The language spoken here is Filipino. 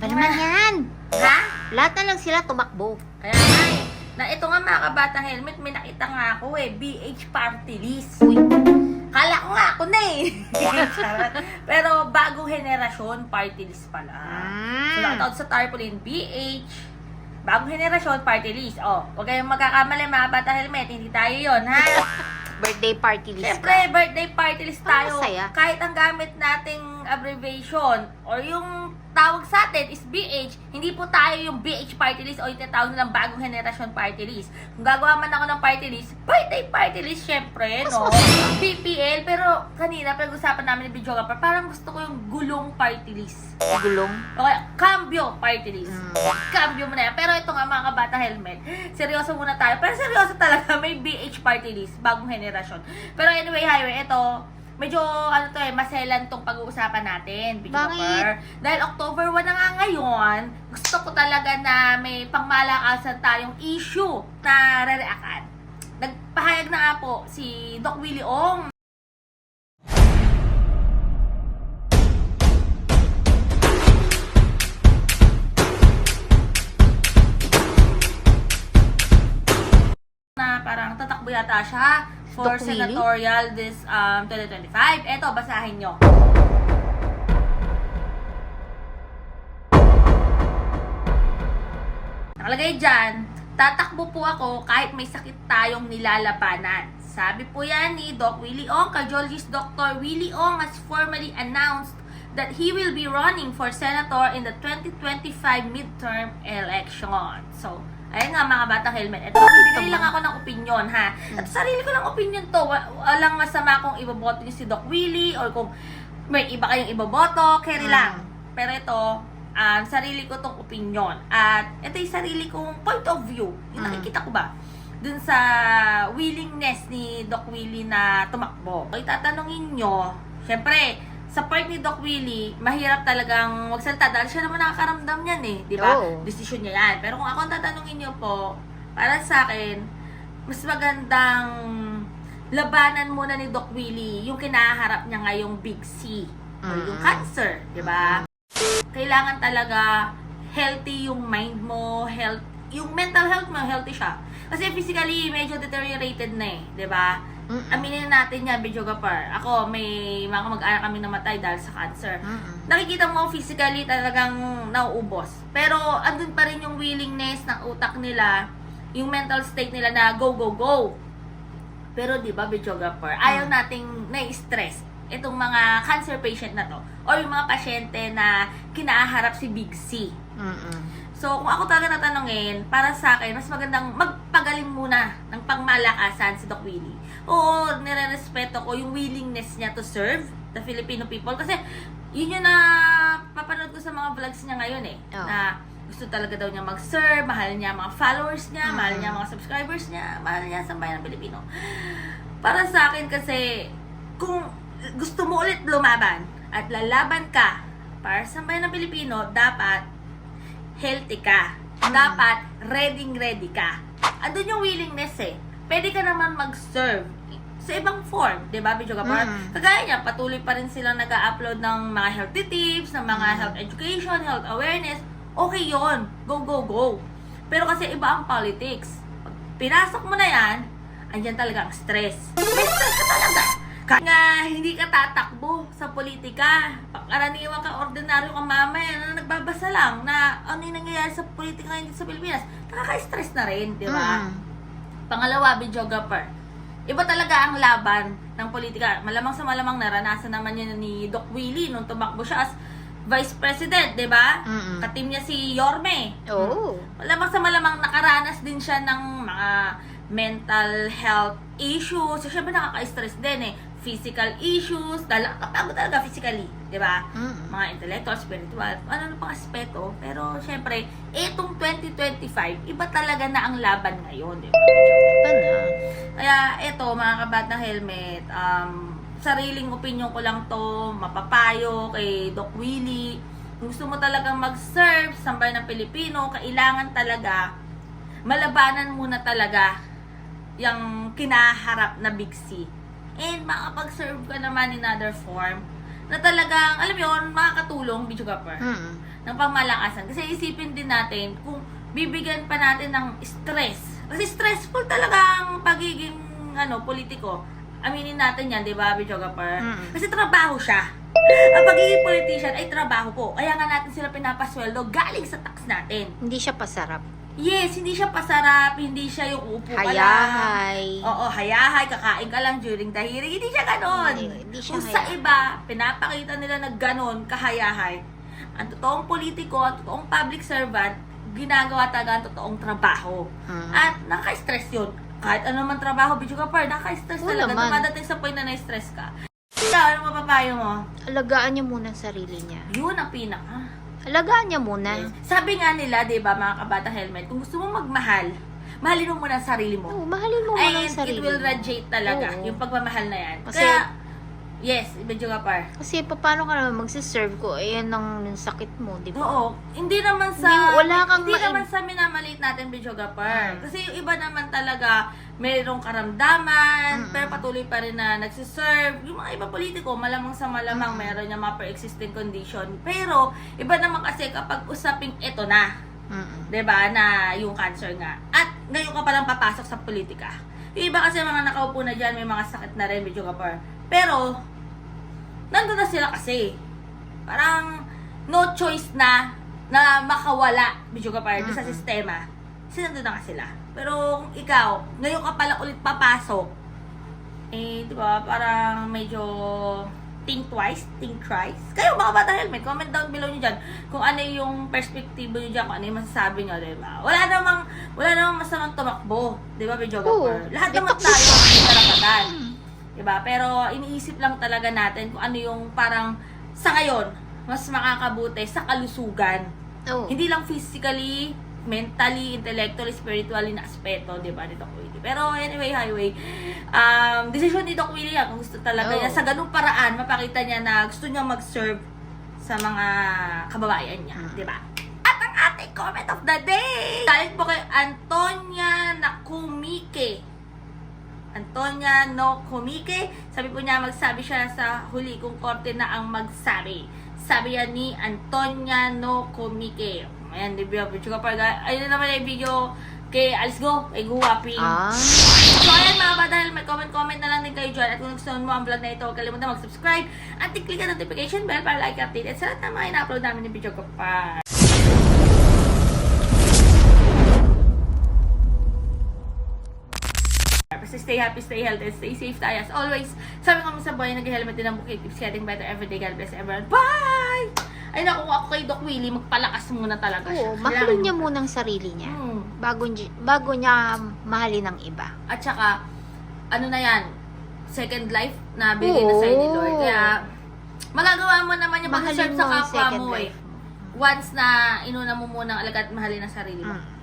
Ba naman yan? Ha? Lahat na lang sila tumakbo. Kaya nga eh. Na ito nga mga kabatang helmet, may nakita nga ako eh, BH party list. Uy, Kala ko nga ako na eh. Pero bagong henerasyon, party list pala. So, mm. nakataon sa tarpaulin, BH, bagong henerasyon, party list. Oh, huwag kayong magkakamali mga bata helmet, hindi tayo yon ha? birthday party list Siyempre, ka. birthday party list tayo. masaya. Kahit ang gamit nating abbreviation or yung tawag sa atin is BH, hindi po tayo yung BH party list o yung tinatawag nilang bagong henerasyon party list. Kung gagawa man ako ng party list, birthday party list syempre, no? PPL, pero kanina pag-usapan namin ni Videographer, parang gusto ko yung gulong party list. Gulong. Okay, cambio party list. Mm. Cambio mo na yan. Pero ito nga mga kabata helmet, seryoso muna tayo. Pero seryoso talaga, may BH party list, bagong henerasyon. Pero anyway, highway, ito, medyo ano to eh, maselan tong pag-uusapan natin, Bakit? Dahil October 1 na nga ngayon, gusto ko talaga na may pangmalakasan tayong issue na re-reactan. Nagpahayag na nga po si Doc Willie Ong na parang tatakbo yata siya for Doc Willie? senatorial this um, 2025. Eto, basahin nyo. Nakalagay dyan, tatakbo po ako kahit may sakit tayong nilalabanan. Sabi po yan ni Doc Willie Ong, cardiologist Dr. Willie Ong has formally announced that he will be running for senator in the 2025 midterm election. So, ayun nga mga batang helmet. Ito, magbibigay lang ako ng sarili ko lang opinion to. Wa- Walang masama kung iboboto niyo si Doc Willie or kung may iba kayong iboboto, carry Mm. lang. Pero ito, um, sarili ko tong opinion. At ito yung sarili kong point of view. Yung Mm. nakikita ko ba? Dun sa willingness ni Doc Willie na tumakbo. Kung itatanungin nyo, syempre, sa part ni Doc Willie, mahirap talagang magsalita dahil siya naman nakakaramdam yan eh. Di ba? Oo. Desisyon niya yan. Pero kung ako ang tatanungin nyo po, para sa akin, mas magandang labanan muna ni Doc Willie yung kinaharap niya ngayong Big C or yung Mm. cancer, di ba? Kailangan talaga healthy yung mind mo, health, yung mental health mo, healthy siya. Kasi physically, medyo deteriorated na eh, di ba? Mm-mm. Aminin natin yan, videographer. Ako, may mga kamag-anak kami namatay dahil sa cancer. Mm-mm. Nakikita mo physically talagang nauubos. Pero andun pa rin yung willingness ng utak nila, yung mental state nila na go, go, go. Pero di ba, videographer, ayaw Mm. nating na-stress itong mga cancer patient na to or yung mga pasyente na kinaharap si Big C. Mm-mm. So, kung ako talaga natanongin, para sa akin, mas magandang magpagaling muna ng pangmalakasan si Doc Willie. Oo, nire-respeto ko yung willingness niya to serve the Filipino people. Kasi, yun yung na papanood ko sa mga vlogs niya ngayon eh. Oo. Na gusto talaga daw niya mag-serve, mahal niya mga followers niya, mahal Mm. niya mga subscribers niya, mahal niya sa bayan ng Pilipino. Para sa akin kasi, kung gusto mo ulit lumaban at lalaban ka para sa bayan ng Pilipino, dapat healthy ka. Dapat ready-ready ka. Andun yung willingness eh. Pwede ka naman mag-serve sa ibang form, 'di ba, Video Kapar? Mm. Kagaya niya, patuloy pa rin silang nag-upload ng mga healthy tips, ng mga Mm. health education, health awareness. Okay yon Go, go, go. Pero kasi iba ang politics. Pag pinasok mo na yan, andyan talaga ang stress. May stress ka talaga. Kaya nga, hindi ka tatakbo sa politika. Karaniwan ka, ordinaryo ka mamaya na nagbabasa lang na ano yung nangyayari sa politika ngayon sa Pilipinas. Nakaka-stress na rin, di ba? Mm. Pangalawa, videographer. Iba talaga ang laban ng politika. Malamang sa malamang naranasan naman yun ni Doc Willie nung tumakbo siya as Vice President, di ba? Mm-mm. Katim niya si Yorme. Oo. Malamang sa malamang nakaranas din siya ng mga mental health issues. So, syempre nakaka-stress din eh. Physical issues. Dahil nakapagod talaga physically. Di ba? Mm-mm. mga intellectual, spiritual, ano ano pang aspeto. Pero, syempre, itong 2025, iba talaga na ang laban ngayon, di ba? Na. Kaya, eto, mga kabatang helmet, um, sariling opinion ko lang to, mapapayo kay Doc Willie. Gusto mo talagang mag-serve sa bayan ng Pilipino, kailangan talaga malabanan muna talaga yung kinaharap na Big C. And makapag-serve ka naman in other form na talagang, alam mo yun, makakatulong, video kapper Mm-mm. ng pangmalakasan. Kasi isipin din natin kung bibigyan pa natin ng stress. Kasi stressful talaga ang pagiging ano, politiko. Aminin natin yan, di ba, Bijoga Mm. Kasi trabaho siya. Ang pagiging politician ay trabaho po. Kaya nga natin sila pinapasweldo galing sa tax natin. Hindi siya pasarap. Yes, hindi siya pasarap, hindi siya yung upo ka lang. Hayahay. Oo, hayahay, kakain ka lang during the hearing. Hindi siya ganon. Hindi- hindi siya Kung sa hayahay. iba, pinapakita nila na ganon, kahayahay. Ang totoong politiko, ang totoong public servant, ginagawa talaga ang totoong trabaho. Mm. At naka-stress yun. Kahit ano man trabaho, video ka par, naka-stress Oo talaga. naman. Dumadating sa point na na-stress ka. Ikaw, ano mapapayo mo? Alagaan niya muna ang sarili niya. Yun ang pinaka. Alagaan niya muna. Sabi nga nila, di ba, mga kabata helmet, kung gusto mo magmahal, mahalin mo muna ang sarili mo. Oo, mahalin mo muna And ang sarili it will mo. radiate talaga, Oo. yung pagmamahal na yan. Kasi- Kaya, yes, medyo ka par. Kasi paano ka naman magsiserve ko? Ayan ang sakit mo, di ba? Oo, hindi naman sa Hindi- wala kang hindi ma- naman sa minamalit natin video par. Mm. Kasi yung iba naman talaga mayroong karamdaman, Mm-mm. pero patuloy pa rin na nagsiserve. Yung mga iba politiko, malamang sa malamang Mm. meron yung mga pre-existing condition. Pero, iba naman kasi kapag usaping ito na, Mm-mm. 'di ba, na yung cancer nga. At ngayon ka palang papasok sa politika. Yung iba kasi mga nakaupo na diyan, may mga sakit na rin, video kapar. Pero nandun na sila kasi. Parang no choice na na makawala, video kapar, doon sa Mm-mm. sistema. Kasi nandun na sila. Pero kung ikaw, ngayon ka pala ulit papasok, eh, di ba, parang medyo think twice, think thrice. Kayo mga bata helmet, comment down below nyo dyan kung ano yung perspektibo nyo dyan, kung ano yung masasabi nyo, di ba? Wala namang, wala namang masamang tumakbo, di ba. Gapper? Lahat naman tayo ka. may karapatan. Mm. Di ba? Pero iniisip lang talaga natin kung ano yung parang sa ngayon, mas makakabuti sa kalusugan. Oo. Hindi lang physically, mentally, intellectually, spiritually na aspeto, di ba, ni Doc Willie. Pero anyway, highway, um, decision ni Doc Willie yan, kung gusto talaga Oo. niya, sa ganung paraan, mapakita niya na gusto niya mag-serve sa mga kababayan niya, Mm. di ba? At ang ating comment of the day, galing po kay Antonia Nakumike. Antonia no Kumike. Sabi po niya, magsabi siya sa huli kung korte na ang magsabi. Sabi yan ni Antonia no Kumike. Ayan, di ba? Ka pa. Ayun na naman yung video kay Alice Go, kay Guwapi. Ah. So ayan mga ba, dahil may comment-comment na lang din kayo dyan. At kung gusto mo ang vlog na ito, huwag kalimutan mag-subscribe at i-click ang notification bell para like update. At sa lahat na mga ina-upload namin ng video ko pa. Basta stay happy, stay healthy, stay safe tayo. As always, sabi ko sa buhay, nag-helmet din ang bukid. Keeps getting better every day. God bless everyone. Bye! Ay naku, ako kay Doc Willie, magpalakas muna talaga siya. Oo, mahalin niya muna ang sarili niya. Hmm. Bago, bago niya mahalin ang iba. At saka, ano na yan, second life na bigay na sa'yo ni. Lord. Kaya, magagawa mo naman yung pag-serve sa kapwa mo eh. Once na inuna mo muna ang alagat mahalin ang sarili mo. Mm.